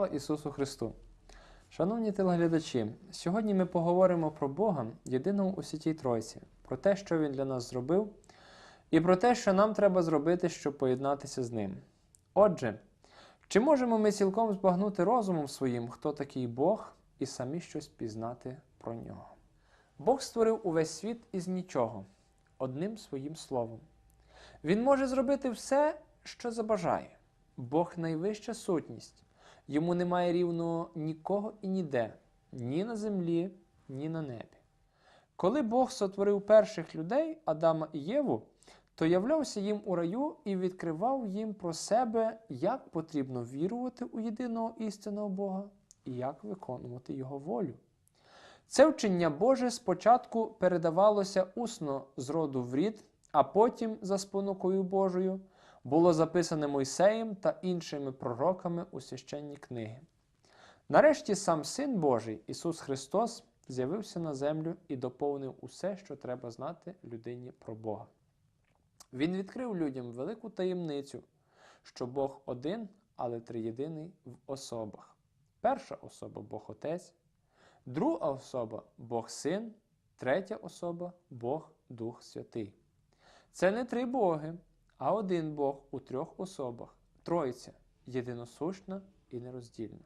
Слава Ісусу Христу! Шановні телеглядачі, сьогодні ми поговоримо про Бога, єдиного у святій Тройці, про те, що Він для нас зробив, і про те, що нам треба зробити, щоб поєднатися з Ним. Отже, чи можемо ми цілком збагнути розумом своїм, хто такий Бог, і самі щось пізнати про нього? Бог створив увесь світ із нічого, одним своїм словом. Він може зробити все, що забажає. Бог найвища сутність. Йому немає рівного нікого і ніде, ні на землі, ні на небі. Коли Бог сотворив перших людей, Адама і Єву, то являвся їм у раю і відкривав їм про себе, як потрібно вірувати у єдиного істинного Бога і як виконувати Його волю. Це вчення Боже спочатку передавалося усно з роду в рід, а потім, за спонукою Божою, було записане Мойсеєм та іншими пророками у священні книги. Нарешті сам Син Божий, Ісус Христос, з'явився на землю і доповнив усе, що треба знати людині про Бога. Він відкрив людям велику таємницю, що Бог один, але триєдиний в особах. Перша особа Бог Отець, друга особа Бог Син, третя особа Бог Дух Святий. Це не три Боги, а один Бог у трьох особах Тройця, єдиносущна і нероздільна.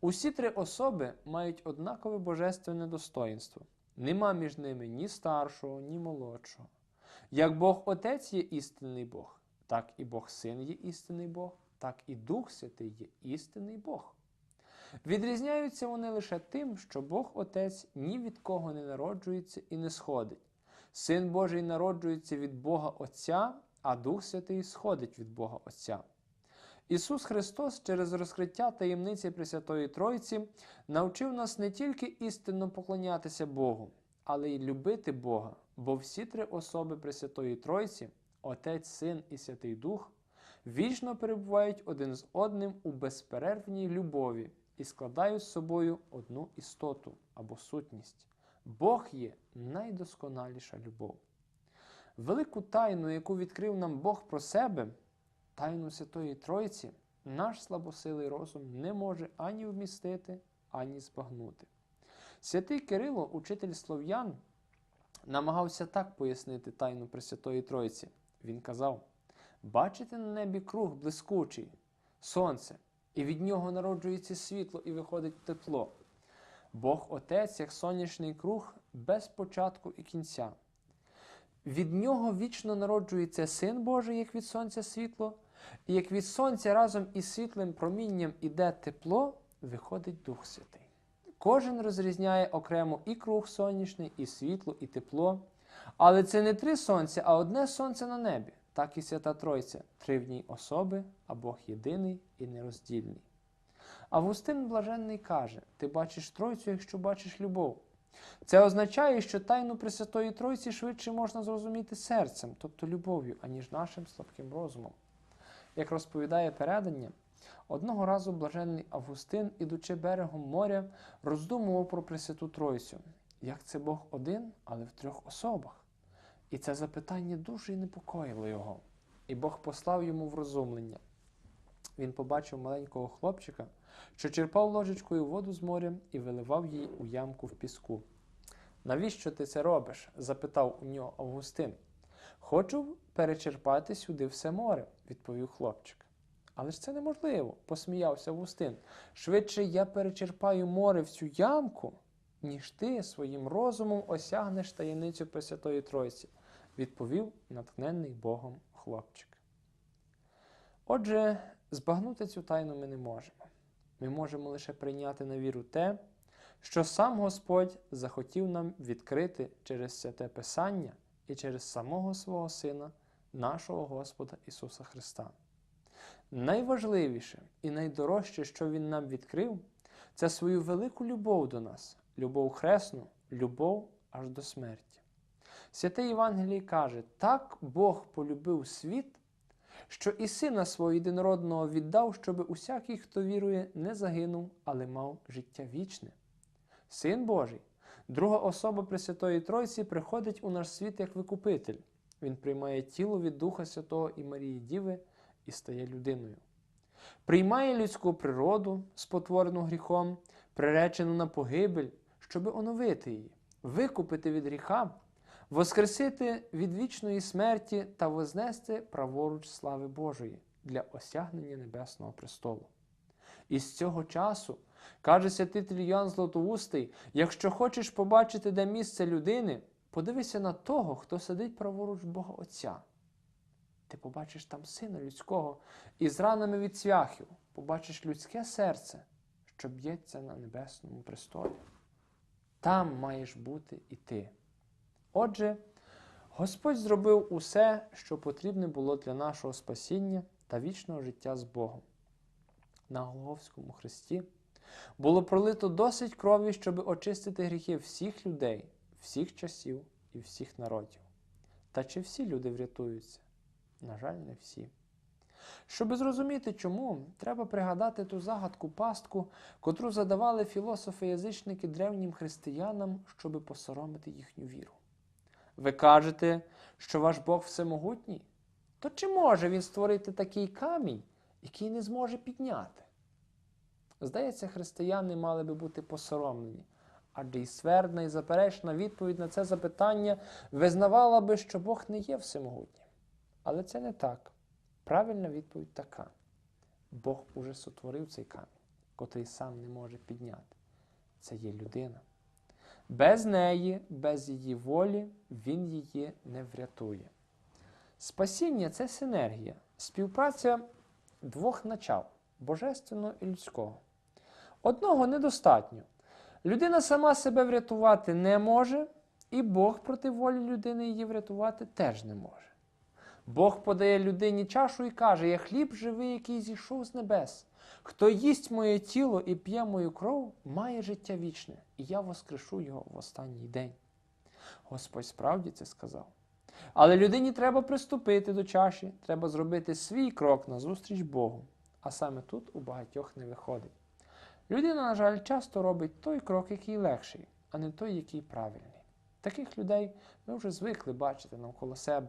Усі три особи мають однакове божественне достоїнство. Нема між ними ні старшого, ні молодшого. Як Бог Отець є істинний Бог, так і Бог Син є істинний Бог, так і Дух Святий є істинний Бог. Відрізняються вони лише тим, що Бог Отець ні від кого не народжується і не сходить. Син Божий народжується від Бога Отця, а Дух Святий сходить від Бога Отця. Ісус Христос через розкриття таємниці Пресвятої Тройці навчив нас не тільки істинно поклонятися Богу, але й любити Бога, бо всі три особи Пресвятої Тройці, Отець, Син і Святий Дух, вічно перебувають один з одним у безперервній любові і складають з собою одну істоту або сутність. Бог є найдосконаліша любов. Велику тайну, яку відкрив нам Бог про себе, тайну Святої Тройці, наш слабосилий розум не може ані вмістити, ані збагнути. Святий Кирило, учитель слов'ян, намагався так пояснити тайну Пресвятої Тройці. Він казав: бачите на небі круг блискучий, сонце, і від нього народжується світло і виходить тепло. Бог Отець, як сонячний круг, без початку і кінця. Від нього вічно народжується Син Божий, як від сонця світло, і як від сонця разом із світлим промінням іде тепло, виходить Дух Святий. Кожен розрізняє окремо і круг сонячний, і світло, і тепло. Але це не три сонця, а одне сонце на небі, так і Свята Тройця, три в ній особи, а Бог єдиний і нероздільний. Августин Блаженний каже: ти бачиш Тройцю, якщо бачиш любов. Це означає, що тайну Пресвятої Тройці швидше можна зрозуміти серцем, тобто любов'ю, аніж нашим слабким розумом. Як розповідає передання, одного разу блаженний Августин, ідучи берегом моря, роздумував про Пресвяту Тройцю, як це Бог один, але в трьох особах. І це запитання дуже й непокоїло його. І Бог послав йому врозумлення. Він побачив маленького хлопчика, що черпав ложечкою воду з моря і виливав її у ямку в піску. Навіщо ти це робиш? запитав у нього Августин. Хочу перечерпати сюди все море, відповів хлопчик. Але ж це неможливо, посміявся Августин. Швидше я перечерпаю море в цю ямку, ніж ти своїм розумом осягнеш таємницю Пресвятої Тройці, відповів натхненний Богом хлопчик. Отже, збагнути цю тайну ми не можемо. Ми можемо лише прийняти на віру те, що сам Господь захотів нам відкрити через святе Писання і через самого свого Сина, нашого Господа Ісуса Христа. Найважливіше і найдорожче, що Він нам відкрив, це свою велику любов до нас, любов хресну, любов аж до смерті. Святий Євангелій каже: так Бог полюбив світ що і сина свого єдинородного віддав, щоби усякий, хто вірує, не загинув, але мав життя вічне. Син Божий, друга особа Пресвятої Тройці, приходить у наш світ як викупитель. Він приймає тіло від Духа Святого і Марії Діви і стає людиною. приймає людську природу, спотворену гріхом, приречену на погибель, щоби оновити її, викупити від гріха, воскресити від вічної смерті та вознести праворуч слави Божої для осягнення Небесного престолу. І з цього часу, каже святитель Йоанн Златоустий, якщо хочеш побачити, де місце людини, подивися на того, хто сидить праворуч Бога Отця. Ти побачиш там сина людського і з ранами від цвяхів побачиш людське серце, що б'ється на небесному престолі. Там маєш бути і ти. Отже, Господь зробив усе, що потрібне було для нашого спасіння та вічного життя з Богом. На Голговському хресті було пролито досить крові, щоб очистити гріхи всіх людей, всіх часів і всіх народів. Та чи всі люди врятуються? На жаль, не всі. Щоб зрозуміти чому, треба пригадати ту загадку пастку, котру задавали філософи-язичники древнім християнам, щоби посоромити їхню віру. Ви кажете, що ваш Бог всемогутній? То чи може він створити такий камінь, який не зможе підняти? Здається, християни мали би бути посоромлені, адже і свердна і заперечна відповідь на це запитання визнавала би, що Бог не є всемогутнім. Але це не так. Правильна відповідь така: Бог уже сотворив цей камінь, котрий сам не може підняти. Це є людина. Без неї, без її волі, він її не врятує. Спасіння це синергія, співпраця двох начал божественного і людського. Одного недостатньо. Людина сама себе врятувати не може, і Бог проти волі людини її врятувати теж не може. Бог подає людині чашу і каже: Я хліб живий, який зійшов з небес. Хто їсть моє тіло і п'є мою кров, має життя вічне, і я воскрешу його в останній день. Господь справді це сказав. Але людині треба приступити до чаші, треба зробити свій крок назустріч Богу. А саме тут у багатьох не виходить. Людина, на жаль, часто робить той крок, який легший, а не той, який правильний. Таких людей ми вже звикли бачити навколо себе.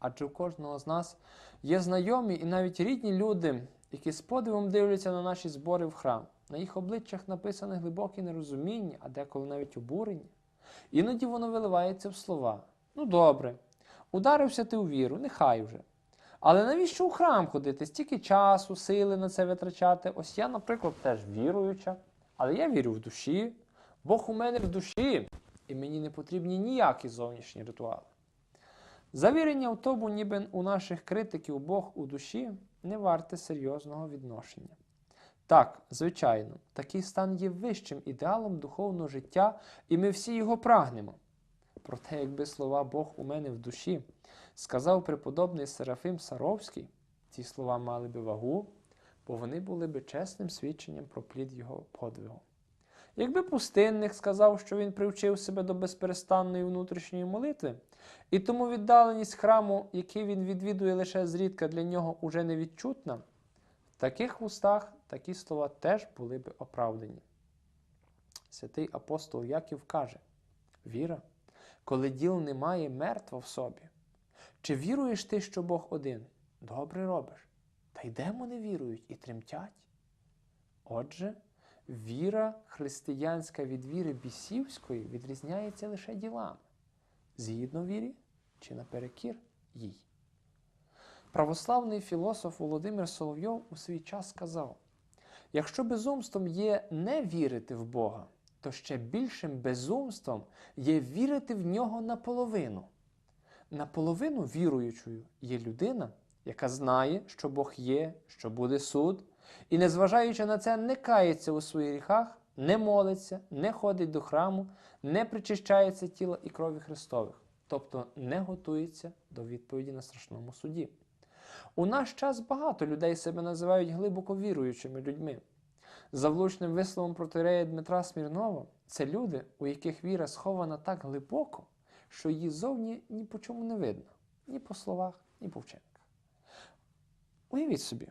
Адже у кожного з нас є знайомі і навіть рідні люди, які з подивом дивляться на наші збори в храм. На їх обличчях написане глибоке нерозуміння, а деколи навіть обурення. Іноді воно виливається в слова. Ну добре, ударився ти у віру, нехай вже. Але навіщо у храм ходити? Стільки часу, сили на це витрачати? Ось я, наприклад, теж віруюча, але я вірю в душі. Бог у мене в душі, і мені не потрібні ніякі зовнішні ритуали. Завірення в тому, ніби у наших критиків Бог у душі не варте серйозного відношення. Так, звичайно, такий стан є вищим ідеалом духовного життя, і ми всі його прагнемо. Проте, якби слова Бог у мене в душі сказав преподобний Серафим Саровський, ці слова мали би вагу, бо вони були би чесним свідченням про плід його подвигу. Якби пустинник сказав, що він привчив себе до безперестанної внутрішньої молитви, і тому віддаленість храму, який він відвідує лише зрідка, для нього уже невідчутна, в таких вустах такі слова теж були би оправдані. Святий апостол Яків каже: Віра, коли діл немає, мертва в собі. Чи віруєш ти, що Бог один? Добре робиш. Та й демони вірують і тремтять. Отже, віра християнська від віри бісівської відрізняється лише ділами, згідно вірі чи наперекір їй. Православний філософ Володимир Соловйов у свій час сказав: якщо безумством є не вірити в Бога, то ще більшим безумством є вірити в нього наполовину. Наполовину віруючою є людина, яка знає, що Бог є, що буде суд, і, незважаючи на це, не кається у своїх гріхах, не молиться, не ходить до храму, не причищається тіла і крові Христових, тобто не готується до відповіді на страшному суді. У наш час багато людей себе називають глибоко віруючими людьми. За влучним висловом протирея Дмитра Смірнова, це люди, у яких віра схована так глибоко, що її зовні ні по чому не видно, ні по словах, ні по вчинках. Уявіть собі,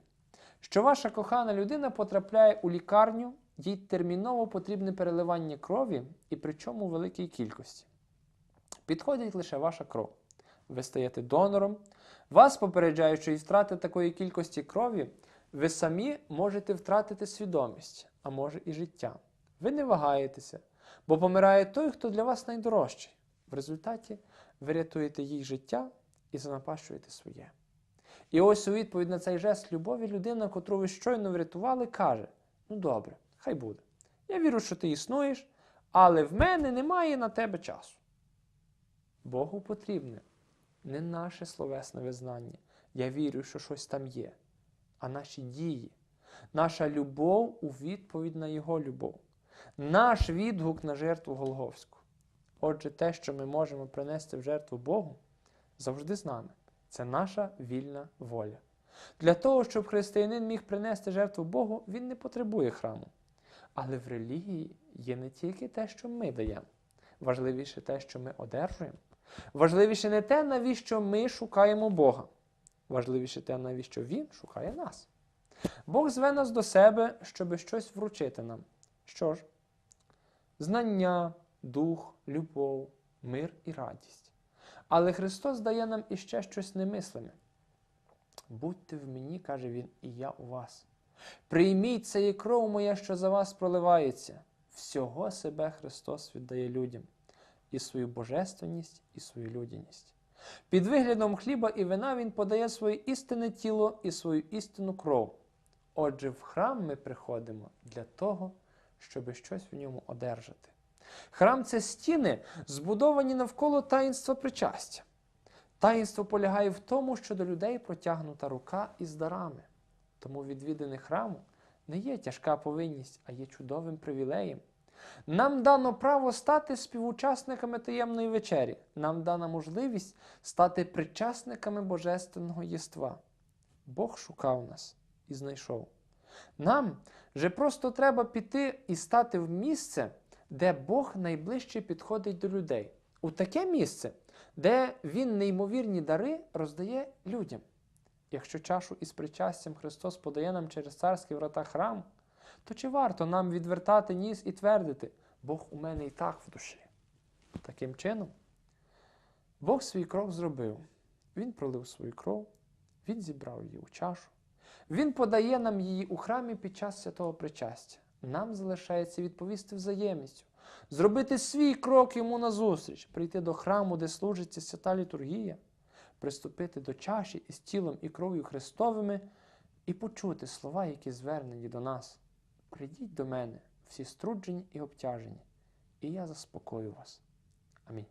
що ваша кохана людина потрапляє у лікарню, їй терміново потрібне переливання крові і причому у великій кількості. Підходить лише ваша кров. Ви стаєте донором, вас попереджають, що із втрати такої кількості крові ви самі можете втратити свідомість, а може і життя. Ви не вагаєтеся, бо помирає той, хто для вас найдорожчий. В результаті ви рятуєте їх життя і занапащуєте своє. І ось у відповідь на цей жест любові людина, котру ви щойно врятували, каже: Ну добре, хай буде. Я вірю, що ти існуєш, але в мене немає на тебе часу. Богу потрібне не наше словесне визнання. Я вірю, що щось там є, а наші дії, наша любов у відповідь на Його любов, наш відгук на жертву Голговську. Отже, те, що ми можемо принести в жертву Богу, завжди з нами. Це наша вільна воля. Для того, щоб християнин міг принести жертву Богу, він не потребує храму. Але в релігії є не тільки те, що ми даємо, важливіше те, що ми одержуємо. Важливіше не те, навіщо ми шукаємо Бога. Важливіше те, навіщо Він шукає нас. Бог зве нас до себе, щоби щось вручити нам. Що ж? Знання, дух, любов, мир і радість. Але Христос дає нам іще щось немислиме. Будьте в мені, каже Він, і я у вас. Прийміть це і кров моя, що за вас проливається. Всього себе Христос віддає людям, і свою божественність, і свою людяність. Під виглядом хліба і вина Він подає своє істинне тіло і свою істинну кров. Отже, в храм ми приходимо для того, щоб щось в ньому одержати. Храм це стіни, збудовані навколо таїнства причастя. Таїнство полягає в тому, що до людей протягнута рука із дарами. Тому відвідини храму не є тяжка повинність, а є чудовим привілеєм. Нам дано право стати співучасниками таємної вечері. Нам дана можливість стати причасниками божественного єства. Бог шукав нас і знайшов. Нам же просто треба піти і стати в місце, де Бог найближче підходить до людей. У таке місце, де Він неймовірні дари роздає людям. Якщо чашу із причастям Христос подає нам через царські врата храму, то чи варто нам відвертати ніс і твердити, Бог у мене і так в душі? Таким чином, Бог свій крок зробив. Він пролив свою кров, Він зібрав її у чашу, Він подає нам її у храмі під час святого причастя. Нам залишається відповісти взаємністю, зробити свій крок йому назустріч, прийти до храму, де служиться свята літургія, приступити до чаші із тілом і кров'ю Христовими і почути слова, які звернені до нас. Прийдіть до мене, всі струджені і обтяжені, і я заспокою вас. Амінь.